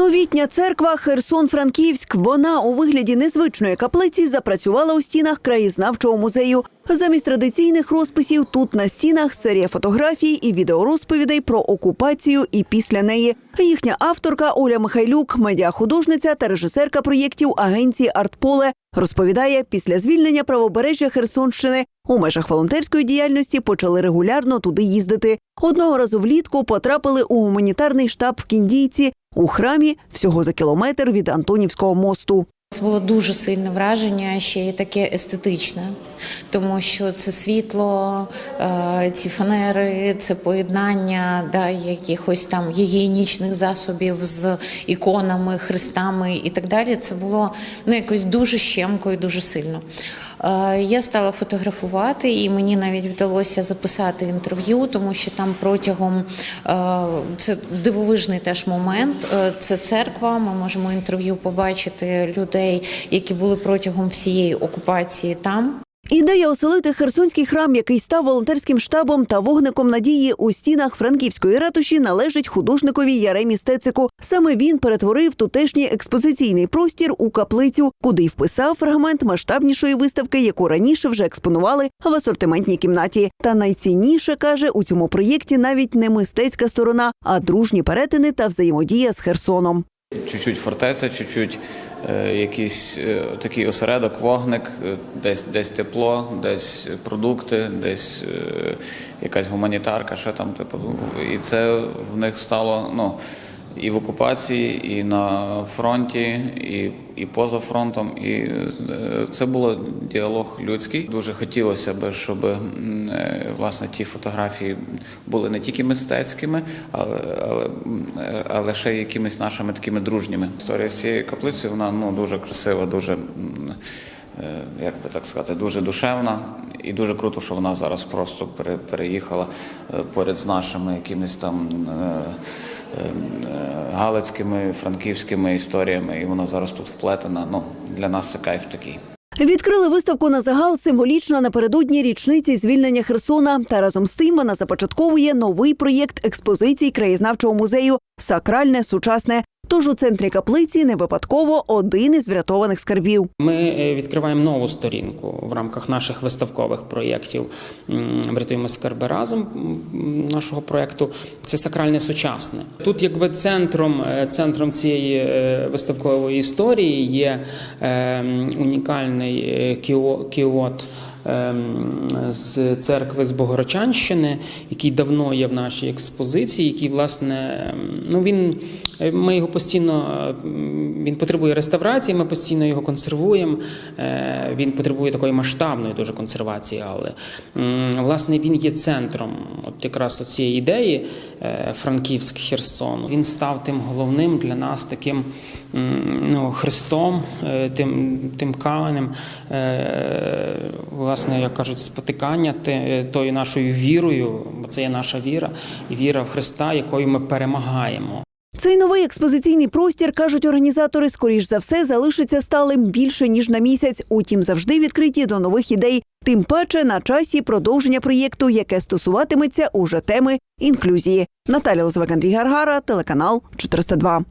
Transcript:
Новітня церква Херсон-Франківськ. Вона у вигляді незвичної каплиці запрацювала у стінах краєзнавчого музею. Замість традиційних розписів тут на стінах серія фотографій і відеорозповідей про окупацію і після неї. Їхня авторка Оля Михайлюк, медіахудожниця та режисерка проєктів агенції Артполе, розповідає, після звільнення правобережжя Херсонщини у межах волонтерської діяльності почали регулярно туди їздити. Одного разу влітку потрапили у гуманітарний штаб в Кіндійці у храмі всього за кілометр від Антонівського мосту. Це було дуже сильне враження, ще й таке естетичне, тому що це світло, е, ці фанери, це поєднання да, якихось там гігієнічних засобів з іконами, хрестами і так далі. Це було ну якось дуже щемко і дуже сильно. Е, Я стала фотографувати, і мені навіть вдалося записати інтерв'ю, тому що там протягом е, це дивовижний теж момент. Це церква. Ми можемо інтерв'ю побачити людей, які були протягом всієї окупації там. Ідея оселити Херсонський храм, який став волонтерським штабом та вогником надії у стінах франківської ратуші, належить художникові Яремі Стецику. Саме він перетворив тутешній експозиційний простір у каплицю, куди й вписав фрагмент масштабнішої виставки, яку раніше вже експонували в асортиментній кімнаті. Та найцінніше каже у цьому проєкті навіть не мистецька сторона, а дружні перетини та взаємодія з Херсоном. Чуть-чуть фортеця, чуть-чуть е, якийсь е, такий осередок, вогник, е, десь, десь тепло, десь продукти, десь е, якась гуманітарка, ще там, типу. І це в них стало ну, і в окупації, і на фронті, і, і поза фронтом. І е, це було діалог людський. Дуже хотілося б, щоб е, власне ті фотографії були не тільки мистецькими, але, але, е, але ще й якимись нашими такими дружніми. Історія з цією каплицею вона ну дуже красива, дуже як би так сказати, дуже душевна. І дуже круто, що вона зараз просто пере- переїхала поряд з нашими якимись там галицькими, франківськими історіями, і вона зараз тут вплетена. Ну для нас це кайф такий. Відкрили виставку на загал символічно напередодні річниці звільнення Херсона. Та разом з тим вона започатковує новий проєкт експозицій краєзнавчого музею Сакральне сучасне. Тож у центрі каплиці не випадково один із врятованих скарбів. Ми е, відкриваємо нову сторінку в рамках наших виставкових проєктів. Врятуємо скарби разом нашого проєкту. Це сакральне сучасне. Тут, якби центром, е, центром цієї е, виставкової історії є унікальний кіо- кіот. Ем, З церкви з Богородчанщини, який давно є в нашій експозиції, який, власне, ем, ну він е, ми його постійно ем, він потребує реставрації, ми постійно його консервуємо. Е, Він потребує такої масштабної дуже консервації, але власне він є центром от якраз цієї ідеї е, Франківськ Херсон. Він став тим головним для нас таким ну, хрестом, тим, тим каменем, власне, як кажуть, спотикання те- тою нашою вірою, бо це є наша віра, віра в Христа, якою ми перемагаємо. Цей новий експозиційний простір, кажуть організатори, скоріш за все залишиться сталим більше ніж на місяць. Утім, завжди відкриті до нових ідей. Тим паче на часі продовження проєкту, яке стосуватиметься уже теми інклюзії. Наталя Андрій Гаргара, телеканал 402.